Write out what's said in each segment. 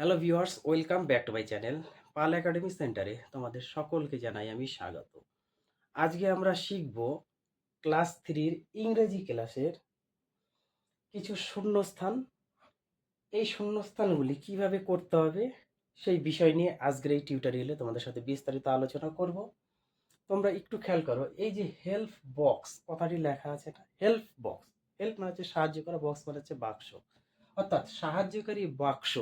Hello viewers welcome back to my channel Pal academy সেন্টারে তোমাদের সকলকে জানাই আমি স্বাগত। আজকে আমরা শিখব ক্লাস থ্রির ইংরেজি ক্লাসের কিছু শূন্যস্থান। এই শূন্যস্থানগুলি কীভাবে করতে হবে সেই বিষয় নিয়ে আজকের এই টিউটোরিয়ালে তোমাদের সাথে বিস্তারিত আলোচনা করব। তোমরা একটু খেয়াল করো, এই যে হেল্প বক্স কথাটি লেখা আছে না? হেল্প বক্স হেল্প মানে হচ্ছে সাহায্য করা বক্স মানে হচ্ছে বাক্স। অর্থাৎ সাহায্যকারী বাক্স।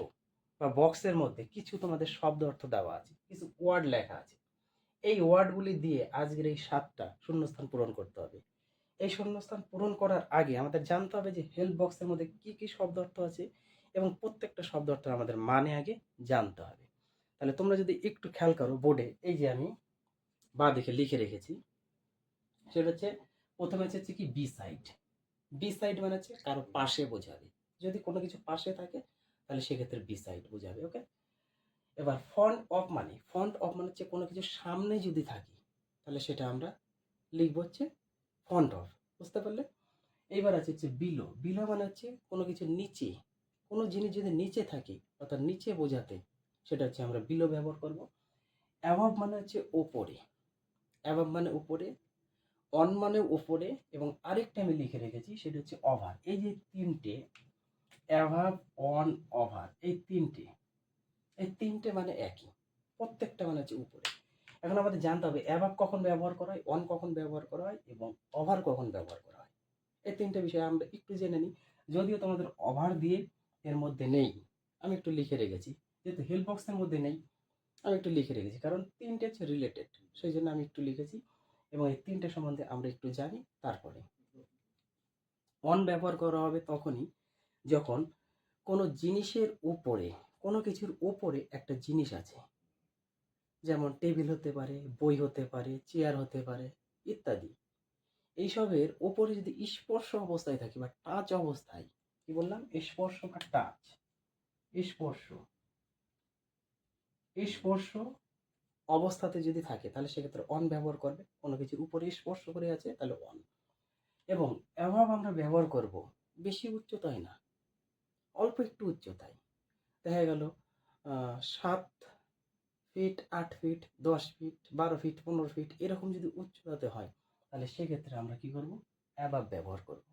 বা বক্সের মধ্যে কিছু তোমাদের শব্দ অর্থ দেওয়া আছে, কিছু ওয়ার্ড লেখা আছে। এই ওয়ার্ডগুলি দিয়ে আজকের এই সাতটা শূন্যস্থান পূরণ করতে হবে। এই শূন্যস্থান পূরণ করার আগে আমাদের জানতে হবে যে হেল্প বক্সের মধ্যে কি কি শব্দ অর্থ আছে এবং প্রত্যেকটা শব্দ অর্থ আমাদের মানে আগে জানতে হবে। তাহলে তোমরা যদি একটু খেয়াল করো বোর্ডে, এই যে আমি বা দেখে লিখে রেখেছি, সেটা হচ্ছে, প্রথমে হচ্ছে কি বি সাইড বি সাইড মানে হচ্ছে কারও পাশে বোঝাবে। যদি কোনো কিছু পাশে থাকে তাহলে সেক্ষেত্রে বি সাইড বোঝাবে ওকে এবার ফন্ট অফ মানে ফন্ট অফ মানে হচ্ছে কোনো কিছু সামনে যদি থাকি, তাহলে সেটা আমরা লিখব হচ্ছে ফন্ট অফ বুঝতে পারলে? এইবার আছে হচ্ছে বিলো বিলো মানে হচ্ছে কোনো কিছু নিচে, কোনো জিনিস যদি নিচে থাকে, অর্থাৎ নিচে বোঝাতে, সেটা হচ্ছে আমরা বিলো ব্যবহার করব। অ্যাভাব মানে হচ্ছে ওপরে অ্যাভাব মানে উপরে অন মানে উপরে, এবং আরেকটা আমি লিখে রেখেছি, সেটা হচ্ছে ওভার এই যে তিনটে অ্যাভাব, অন, ওভার, এই তিনটে। এই তিনটে মানে একই। প্রত্যেকটা মানে হচ্ছে উপরে। এখন আমাদের জানতে হবে, অ্যাভাব কখন ব্যবহার করা হয়, অন কখন ব্যবহার করা হয় এবং ওভার কখন ব্যবহার করা হয়? এই তিনটে বিষয় আমরা একটু জেনে নিই। যদিও তোমাদের ওভার দিয়ে এর মধ্যে নেই। আমি একটু লিখে রেখেছি। যেহেতু হেল্প বক্সের মধ্যে নেই, আমি একটু লিখে রেখেছি। কারণ তিনটে হচ্ছে রিলেটেড সেই জন্য আমি একটু লিখেছি এবং এই তিনটে সম্বন্ধে আমরা একটু জানি তারপরে। অন ব্যবহার করা হবে তখনই যখন কোনো জিনিসের উপরে, কোনো কিছুর উপরে একটা জিনিস আছে, যেমন টেবিল হতে পারে, বই হতে পারে, চেয়ার হতে পারে, ইত্যাদি। এইসবের ওপরে যদি স্পর্শ অবস্থায় থাকে বা টাচ অবস্থায়, কি বললাম? স্পর্শ বা টাচ স্পর্শ। স্পর্শ অবস্থাতে যদি থাকে, তাহলে সেক্ষেত্রে অন ব্যবহার করবে। কোনো কিছুর উপরে স্পর্শ করে আছে, তাহলে অন এবং অ্যাভাব আমরা ব্যবহার করব, বেশি উচ্চতায় না। অল্প একটু উচ্চতায়। দেখা গেল সাত ফিট আট ফিট দশ ফিট বারো ফিট পনেরো ফিট এরকম যদি উচ্চতাতে হয়, তাহলে সেক্ষেত্রে আমরা কি করব? অ্যাবাব ব্যবহার করব।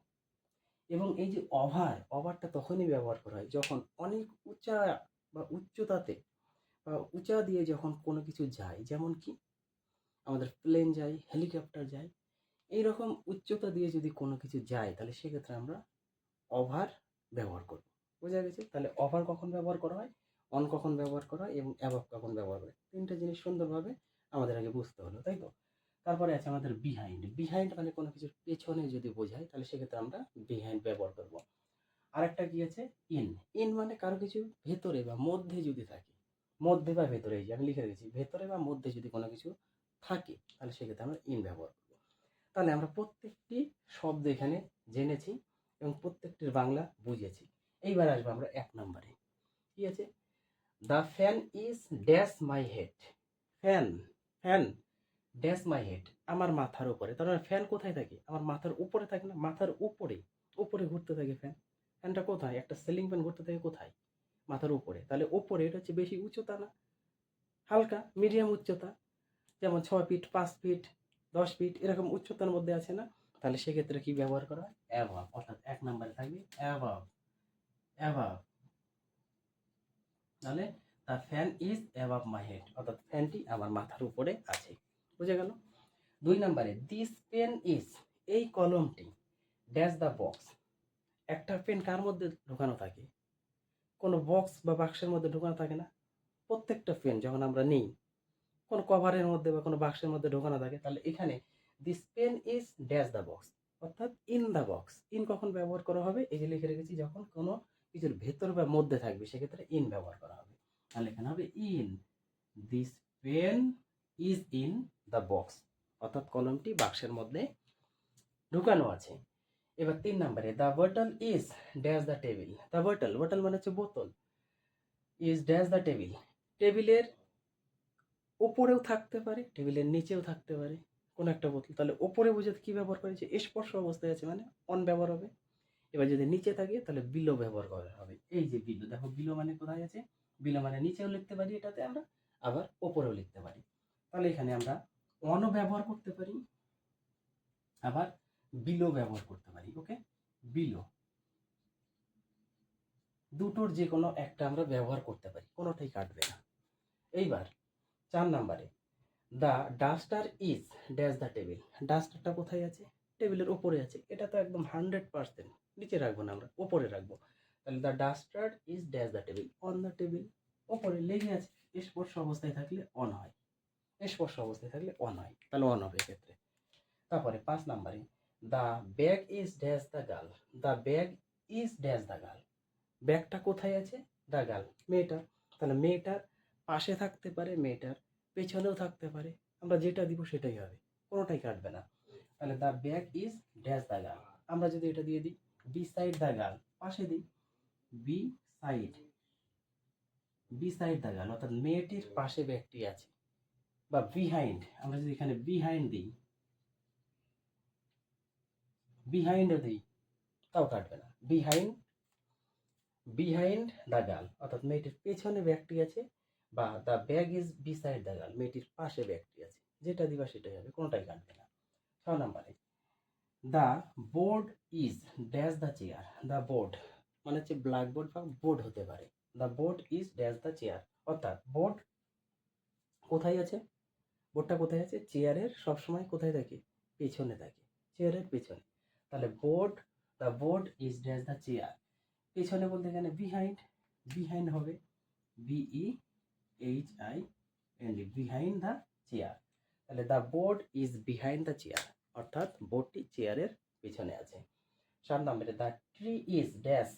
এবং এই যে অভার অভারটা তখনই ব্যবহার করা হয় যখন অনেক উঁচা বা উচ্চতাতে বা উঁচা দিয়ে যখন কোনো কিছু যায়, যেমন কি আমাদের প্লেন যায় হেলিকপ্টার যায় এই রকম উচ্চতা দিয়ে যদি কোনো কিছু যায়, তাহলে সেক্ষেত্রে আমরা ওভার ব্যবহার করব। বোঝা গেছে? তাহলে ওভার কখন ব্যবহার করা হয়? অন কখন ব্যবহার করা হয়? এবং অ্যাবভ কখন ব্যবহার করে তিনটা জিনিস সুন্দরভাবে আমাদের আগে বুঝতে হলো, তাই তো? তারপরে আছে আমাদের বিহাইন্ড বিহাইন্ড মানে কোনো কিছুর পেছনে যদি বোঝায় তাহলে সেক্ষেত্রে আমরা বিহাইন্ড ব্যবহার করব। আরেকটা কি আছে? ইন ইন মানে কারও কিছু ভেতরে বা মধ্যে যদি থাকে, মধ্যে বা ভেতরে, এই যে আমি লিখে রেখেছি, ভেতরে বা মধ্যে যদি কোনো কিছু থাকে, তাহলে সেক্ষেত্রে আমরা ইন ব্যবহার করব। তাহলে আমরা প্রত্যেকটি শব্দ এখানে জেনেছি এবং প্রত্যেকটির বাংলা বুঝেছি। এইবার আসব আমরা এক নম্বরে। কি আছে? The fan is dash my head fan fan dash my head আমার মাথার উপরে। তার মানে ফ্যান কোথায় থাকে? আমার মাথার উপরে থাকে না? মাথার উপরে। উপরে ঘুরতে থাকে ফ্যান ফ্যানটা কোথায়? একটা সিলিং ফ্যান ঘুরতে থাকে কোথায়? মাথার উপরে। তাহলে উপরে এটা হচ্ছে বেশি উচ্চতা না? হালকা মিডিয়াম উচ্চতা। যেমন ছয় ফিট পাঁচ ফিট দশ ফিট এরকম উচ্চতার মধ্যে আছে না? তাহলে সেক্ষেত্রে কি ব্যবহার করা হয়? অ্যাভাব অর্থাৎ এক নম্বরে থাকবে অ্যাভাব অ্যাভাব তাহলে the fan is above my head অর্থাৎ ফ্যানটি আমার মাথার উপরে আছে। বুঝে গেল? দুই নম্বরে দিস পেন ইজ এই কলমটি ড্যাশ দ্য বক্স একটা পেন কার মধ্যে ঢোকানো থাকে? কোনো বক্স বা বাক্সের মধ্যে ঢোকানো থাকে না? প্রত্যেকটা পেন যখন আমরা নিই, কোনো কভারের মধ্যে বা কোনো বাক্সের মধ্যে ঢোকানো থাকে, তাহলে এখানে this pen is dash the box অর্থাৎ ইন দ্য বক্স ইন কখন ব্যবহার করা হবে? এই লিখে রেখেছি, যখন কোনো কিছুর ভেতর বা মধ্যে থাকবে, সেক্ষেত্রে ইন ব্যবহার করা হবে। তাহলে এখানে হবে in this pen is in the box অর্থাৎ কলমটি বাক্সের মধ্যে ঢুকানো আছে। এবার তিন নম্বরে the bottle is dash the table the bottle bottle মানে হচ্ছে বোতল। ইজ ড্যাশ দ্য টেবিল টেবিলের উপরেও থাকতে পারে, টেবিলের নিচেও থাকতে পারে। কোনো একটা বোতল। তাহলে ওপরে বুঝাতে কি ব্যবহার করেছে? স্পর্শ অবস্থায় আছে মানে অন ব্যবহার হবে। এবার যদি নিচে থাকে, তাহলে বিলো ব্যবহার করা হবে। এই যে বিলো, দেখো বিলো মানে কোথায় আছে? বিলো মানে নিচেও লিখতে পারি, এটাতে আমরা আবার ওপরেও লিখতে পারি। তাহলে এখানে আমরা অনও ব্যবহার করতে পারি, আবার বিলো ব্যবহার করতে পারি ওকে বিলো। দুটোর যে কোনো একটা আমরা ব্যবহার করতে পারি, কোনোটাই কাটবে না। এইবার চার নাম্বারে the duster is dash the table ডাস্টারটা কোথায় আছে? টেবিলের ওপরে আছে। এটা তো একদম হান্ড্রেড পার্সেন্ট নিচে রাখব না আমরা, ওপরে রাখব। তাহলে the duster is dash the table on the table ওপরে লেগে আছে, স্পর্শ অবস্থায় থাকলে অন হয়, স্পর্শ অবস্থায় থাকলে অন হয়, তাহলে অন হবে এক্ষেত্রে। তারপরে পাঁচ নাম্বারে the bag is dash the girl the bag is dash the girl ব্যাগটা কোথায় আছে? দ্য গার্ল মেয়েটার, তাহলে মেয়েটার পাশে থাকতে পারে, মেয়েটার পেছনেও থাকতে পারে, আমরা যেটা দিব সেটাই হবে, কোনোটাই কাটবে না। তাহলে the bag is dash the girl আমরা যদি এটা দিয়ে দিই বি সাইড দ্য গার্ল পাশে দিই beside beside the girl অর্থাৎ মেয়েটির পাশে ব্যাগটি আছে, বা বিহাইন্ড আমরা যদি এখানে বিহাইন্ড দিই বিহাইন্ডও দিই, তাও কাটবে না বিহাইন্ড বিহাইন্ড দ্য গার্ল অর্থাৎ মেয়েটির পেছনে ব্যাগটি আছে, বা the bag is beside the girl মেয়েটির পাশে ব্যাগটি আছে, যেটা দিবা সেটাই হবে, কোনোটাই কাটবে না। ছ নম্বরে। The board is dash the chair the board মানে হচ্ছে ব্ল্যাকবোর্ড বা বোর্ড হতে পারে। The board is dash the chair অর্থাৎ বোর্ড কোথায় আছে? বোর্ডটা কোথায় আছে? চেয়ারের সবসময় কোথায় থাকে? পেছনে থাকে। চেয়ারের পেছনে। তাহলে board the board is dash the chair পেছনে বলতে এখানে বিহাইন্ড বিহাইন্ড হবে। B E H I N D behind the chair তাহলে the board is behind the chair অর্থাৎ বোর্ডটি চেয়ারের পেছনে আছে। সাত নম্বরে the tree is dash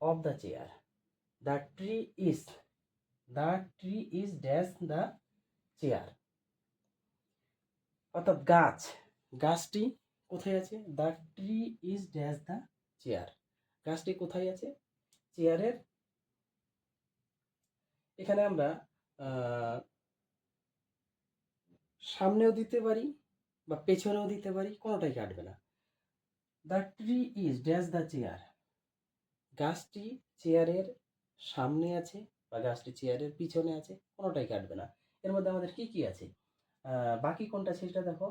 of the chair the tree is the tree is dash the chair অর্থাৎ গাছ, গাছটি কোথায় আছে? The tree is dash the chair গাছটি কোথায় আছে? চেয়ারের এখানে আমরা সামনেও দিতে পারি বা পেছনেও দিতে পারি, কোনোটাই কাটবে না। The tree is dash the chair গাছটি চেয়ারের সামনে আছে বা গাছটি চেয়ারের পিছনে আছে, কোনোটাই কাটবে না। এর মধ্যে আমাদের কি কি আছে? বাকি কোনটা সেটা দেখো।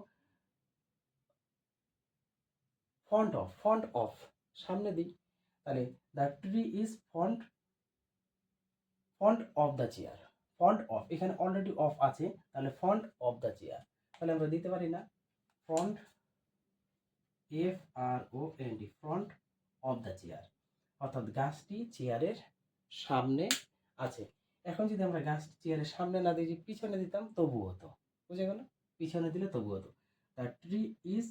ফন্ট অফ ফন্ট অফ সামনে দিই। তাহলে the tree is front front of the chair front of এখানে অলরেডি অফ আছে, তাহলে ফন্ট অফ দ্য চেয়ার তাহলে আমরা দিতে পারি না। Front F R O N D front of the chair অর্থাৎ গাছটি চেয়ারের সামনে আছে। এখন যদি আমরা গাছটি চেয়ারের সামনে না যদি পিছনে দিতাম তবু হতো। বুঝে গেল? পিছনে দিলে তবু হতো। The tree is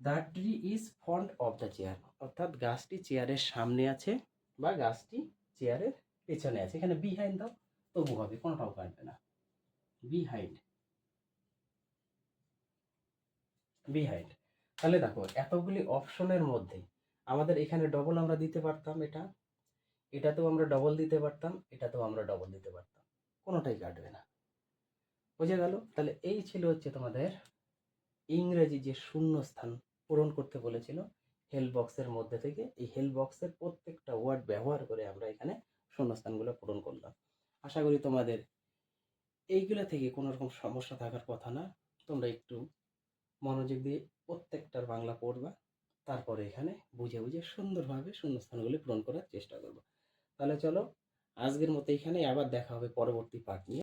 the tree is front of the chair অর্থাৎ গাছটি চেয়ারের সামনে আছে বা গাছটি চেয়ারের পেছনে আছে। এখানে বিহাইন্ড দাও। তবু হবে, কোনোটাও কাটবে না। বিহাইন্ড বিহাইন্ড তাহলে দেখো, এতগুলি অপশনের মধ্যে আমাদের এখানে ডবল আমরা দিতে পারতাম এটা, এটাতেও আমরা ডবল দিতে পারতাম, এটাতেও আমরা ডবল দিতে পারতাম। কোনোটাই কাটবে না। বুঝে গেল? তাহলে এই ছিল হচ্ছে তোমাদের ইংরেজি যে শূন্য স্থান পূরণ করতে বলেছিল হেল্প বক্সের মধ্যে থেকে। এই হেল্প বক্সের প্রত্যেকটা ওয়ার্ড ব্যবহার করে আমরা এখানে শূন্যস্থানগুলো পূরণ করলাম। আশা করি তোমাদের এইগুলো থেকে কোনো রকম সমস্যা থাকার কথা না। তোমরা একটু মনোযোগ দিয়ে প্রত্যেকটার বাংলা পড়বা, তারপরে এখানে বুঝে বুঝে সুন্দরভাবে শূন্যস্থানগুলি পূরণ করার চেষ্টা করব। তাহলে চলো, আজকের মতো এখানে আবার দেখা হবে পরবর্তী পার্ট নিয়ে।